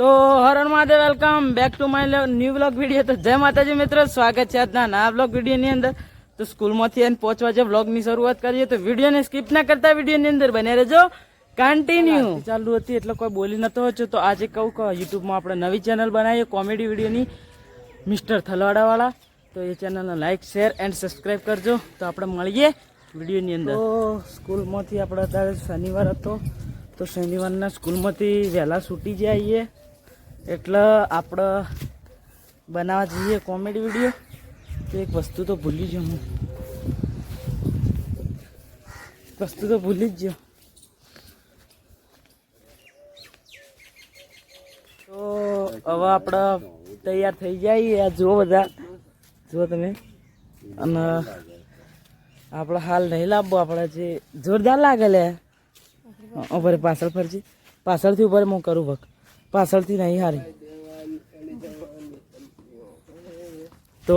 તો હરણ Mahadev welcome back to my new blog video તો જય માતાજી મિત્રો સ્વાગત છે આજના નવા બ્લોગ વિડીયોની અંદર. તો સ્કૂલમાંથી એને પહોંચવા જે બ્લોગની શરૂઆત કરીએ તો વિડીયોને સ્કીપ ના કરતા વિડીયોની અંદર બને રહેજો. કન્ટિન્યુ ચાલુ હતી એટલે કોઈ બોલી નતો વચ્ચે તો આજે કહું કે યુટ્યુબમાં આપણે નવી ચેનલ બનાવીએ કોમેડી વિડીયોની મિસ્ટર થલવાડાવાળા. તો એ ચેનલને લાઇક શેર એન્ડ સબસ્ક્રાઈબ કરજો. તો આપણે મળીએ વિડીયોની અંદર. તો સ્કૂલમાંથી આપણે અત્યારે શનિવાર હતો. તો શનિવારના સ્કૂલમાંથી વહેલા છૂટી જઈએ. એટલે આપણે બનાવવા જઈએ કોમેડી વીડિયો. તો એક વસ્તુ તો ભૂલી જ હું. વસ્તુ તો ભૂલી જ ગયો. તો હવે આપણે તૈયાર થઈ જઈએ આ જુઓ બધા. જુઓ તમે. અને આપણે હાલ નહીં લાવવો આપણે જે જોરદાર લાગે લે. ઉપર પાછળ ફરજી. પાછળથી ઉપર હું કરું ભક પાછળથી નહીં હારી. તો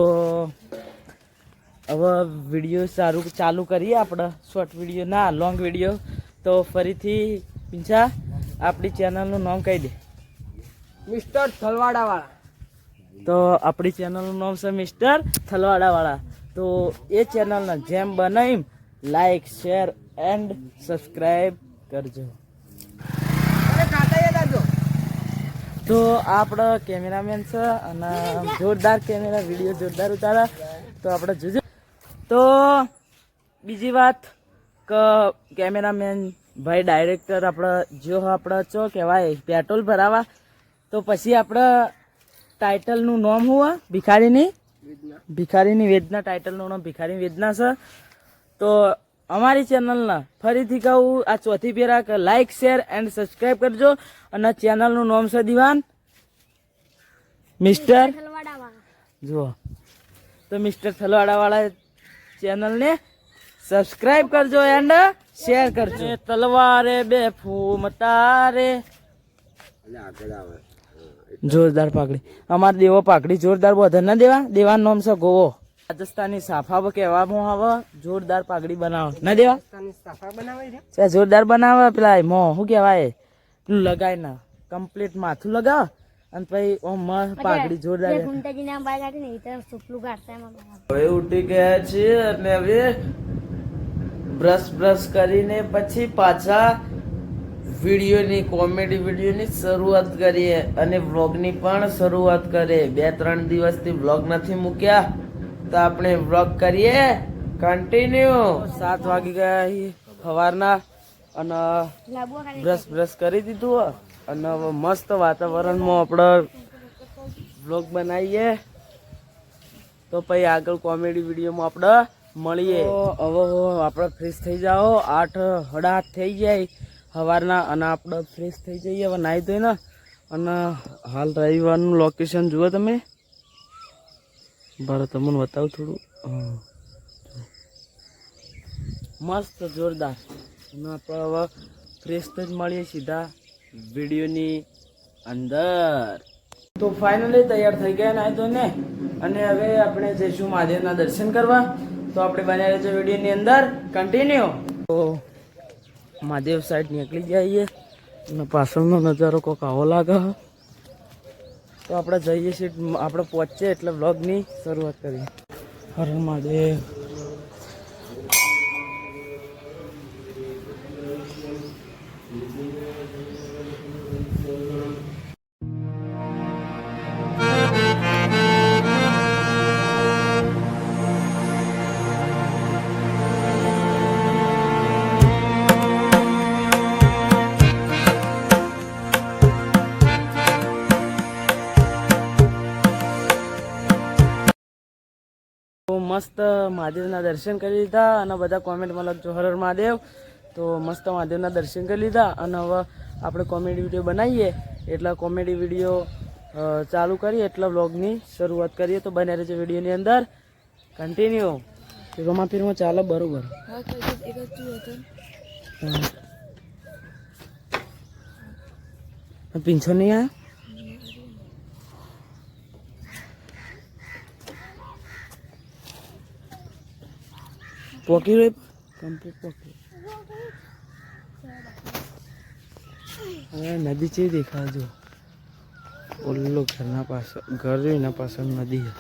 હવે વીડિયો સારું ચાલુ કરીએ આપણે. શોર્ટ વીડિયો ના લોંગ વીડિયો તો ફરીથી પીંછા આપણી ચેનલનું નામ કહી દે. મિસ્ટર થલવાડાવાળા. તો આપણી ચેનલનું નામ છે મિસ્ટર થલવાડાવાળા. તો એ ચેનલને જેમ બનાવી લાઈક શેર એન્ડ સબસ્ક્રાઈબ કરજો. તો આપણો કેમેરામેન છે અને જોરદાર કેમેરા વીડિયો જોરદાર ઉતારા. તો આપણે જોજો. તો બીજી વાત કે કેમેરામેન ભાઈ ડાયરેક્ટર આપણે જો આપણે ચો કહેવાય પેટ્રોલ ભરાવા. તો પછી આપણે ટાઇટલનું નામ હોવા ભિખારીની? ભિખારીની વેદના ટાઇટલનું નામ ભિખારી વેદના છે. તો અમારી ચેનલના ફરીથી કહું આ ચોથી para like like share and subscribe કરજો અને ચેનલનું નામ છે દિવાન. મિસ્ટર જુઓ. તો મિસ્ટર થલવાડાવાળા ચેનલને સબસ્ક્રાઈબ કરજો એન્ડ શેર કરજો. તલવારે બે ફૂમ તારે. જોરદાર પાકડી અમારે દેવો પાકડી જોરદાર બધે ના દેવા? દેવાનું નામ છે ગોવો. રાજસ્થાની સાફા કહેવામાં આવે જોરદાર પાઘડી બનાવે. ના દેવા? સાફા બનાવે જોરદાર બનાવે પેલા મો શું કહેવાય? પેલું લગાય ના. કમ્પ્લીટ માથું લગાવ અને પછી ઓમ પાઘડી જોરદાર હવે ઉઠી ગયા છે અને હવે બ્રશ બ્રશ કરીને પછી પાછા વિડીયોની કોમેડી વિડીયોની શરૂઆત કરીએ અને વ્લોગની પણ શરૂઆત કરીએ. બે ત્રણ દિવસથી વ્લોગ નથી મૂક્યા. તો આપણે વ્લોગ કરીએ. કન્ટિન્યુ સાત વાગી ગયા સવારના. અને બ્રશ બ્રશ કરી દીધું અને મસ્ત વાતાવરણમાં આપણે વ્લોગ બનાવીએ. તો પછી આગળ કોમેડી વિડીયોમાં આપણે મળીએ. હવે આપણે ફ્રેશ થઈ જાઓ. આઠ હડા થઈ જાય સવારના અને આપણે ફ્રેશ થઈ જઈએ. હવે નાહી ધોઈને. અને હાલ રવિવારનું લોકેશન જુઓ તમે. બરાબર તમને બતાવું થોડું. મસ્ત જોરદાર. અને આપણે હવે ફ્રેશ તો જ મળીએ સીધા વિડીયોની અંદર. તો ફાઇનલી તૈયાર થઈ ગયા ના તો ને અને હવે આપણે જઈશું મહાદેવના દર્શન કરવા. તો આપણે બન્યા રહેજો વિડીયોની અંદર. કન્ટિન્યુ તો મહાદેવ સાઈડ નીકળી જઈએ અને પાછળનો નજારો કોક આવો લાગે. તો આપણે જઈએ છીએ આપણે પહોંચીએ એટલે વ્લોગની શરૂઆત કરીએ. હર મહાદેવ. મસ્ત મહાદેવના દર્શન કરી લીધા અને બધા કોમેન્ટમાં લખજો હર હર મહાદેવ. તો મસ્ત મહાદેવના દર્શન કરી લીધા અને હવે આપણે કોમેડી વીડિયો બનાવીએ. એટલે કોમેડી વીડિયો ચાલુ કરીએ એટલે વ્લોગની શરૂઆત કરીએ. તો બને રહેજો વિડીયોની અંદર. કન્ટિન્યુ રમા ફીરોમાં ચાલે બરોબર. પીંછો નહીં આવ્યો પોકી રહી કમ્પ્લીટ પોકી. હવે નદી છે દેખાજો ઓલ્લો ઘરના પાસે ઘર એના પાછળ નદી છે.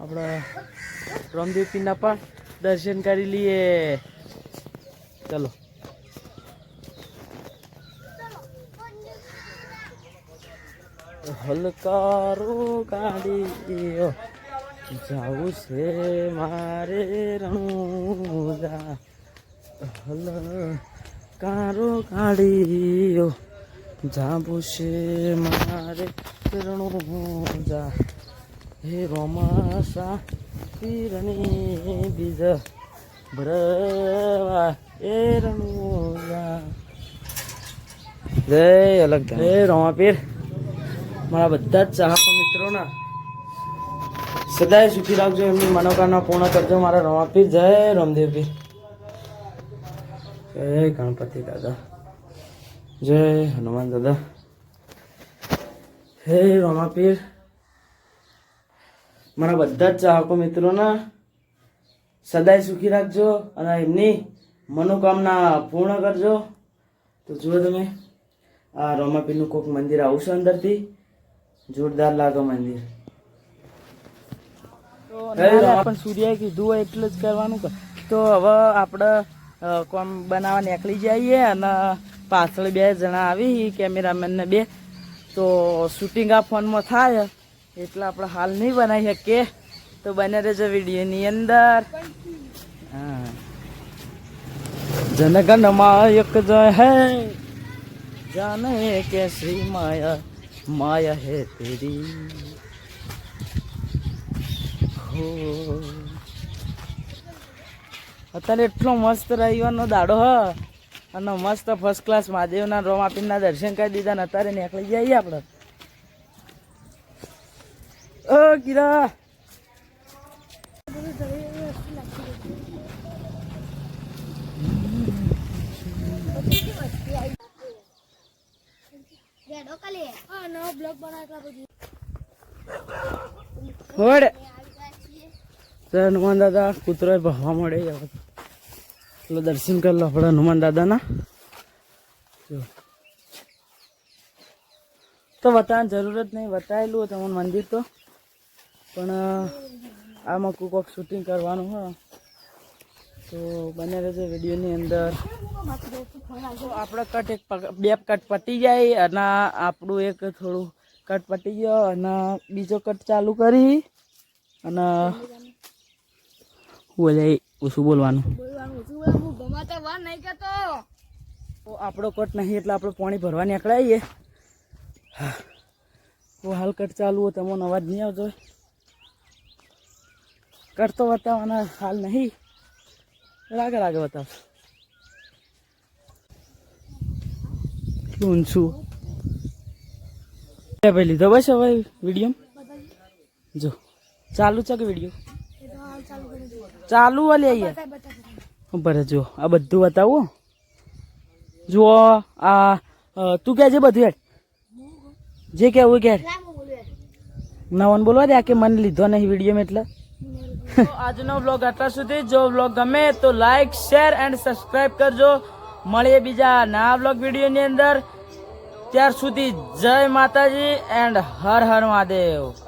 આપણા રામદેવ પીરના પણ દર્શન કરી લઈએ. ચલો. હલકારો ગાડી જાવું છે મારે રણુજા હલ કારો ગાડીઓ જાવું છે મારે રણુજા હે રોમાસા પીરની બીજ ભરવા એ રણુજા જય અલગ જય રોમાપીર મારા બધા જ ચાહકો મિત્રોના. સદાય સુખી રાખજો, એમની મનોકામના પૂર્ણ કરજો. મારા રમાપીર, જય રામદેવપીર જય ગણપતિ દાદા. જય હનુમાન દાદા. હે રમાપીર. મારા બધા જ ચાહકો મિત્રોના, સદાય સુખી રાખજો અને એમની મનોકામના પૂર્ણ કરજો. તો જુઓ તમે, આ રોમાપીરનું કોઈક મંદિર આવું છે અંદરથી. જોરદાર લાગે મંદિર. પણ સૂર્ય કીધું હોય એટલું જ કરવાનું તો હવે આપણે કોમ બનાવવા નીકળી જઈએ અને પાછળ બે જણા આવી કેમેરામેન ને બે. તો શૂટિંગ આ ફોનમાં થાય એટલે આપણે હાલ નહીં બનાવી શકીએ. તો બને રહેજો વિડીયોની અંદર. હા. જનગણ એક જય હે. જાને કેસી માયા. માયા હે તેરી હો અત્યારે એટલો મસ્ત રવિવારનો દાડો, હ. અને મસ્ત ફર્સ્ટ ક્લાસ મહાદેવના રોમાપીરના દર્શન કરી દીધા ને અત્યારે નીકળી જઈએ આપણે. ઓ કીરા હોડ. તો હનુમાન દાદા કૂતરો ભરવા મળે. એટલે દર્શન કરી લો આપણે હનુમાન દાદાના. તો બતાવવાની જરૂર જ નહીં. બતાવેલું હોય તમને મંદિર તો. પણ આમાં કોઈ કોઈક શૂટિંગ કરવાનું હોય. તો બને રહેજે વિડીયોની અંદર. આપણે કટ એક બે કટ પતી જાય અને આપણું એક થોડું કટ પતી ગયો અને બીજો કટ ચાલુ કરી અને બોલે ઓછું બોલવાનું. આપણો કટ નહીં એટલે આપણે પાણી ભરવા નીકળાઈએ. તો હાલ કટ ચાલુ હોય તમને અવાજ નહીં આવતો. કરતો કટ તો બતાવવાના હાલ નહીં. લાગે લાગે બતાવ કેટલું ઊંચું એ ભાઈ લીધો બસ હવે વીડિયો જો ચાલુ છે કે વીડિયો ચાલુ વાલી અહીંયા બરે જો આ બધું બતાવું જુઓ આ અ, તું કે છે બધું યાર જે કેવું કે નવન બોલવા દે આ કે મને લીધો નહીં વીડિયો એટલે તો આજનો બ્લોગ આટલા સુધી જો બ્લોગ ગમે તો લાઈક શેર એન્ડ સબસ્ક્રાઇબ કરજો મળીએ બીજા નવા બ્લોગ વિડીયોની અંદર. ત્યાર સુધી જય માતાજી એન્ડ હર હર મહાદેવ.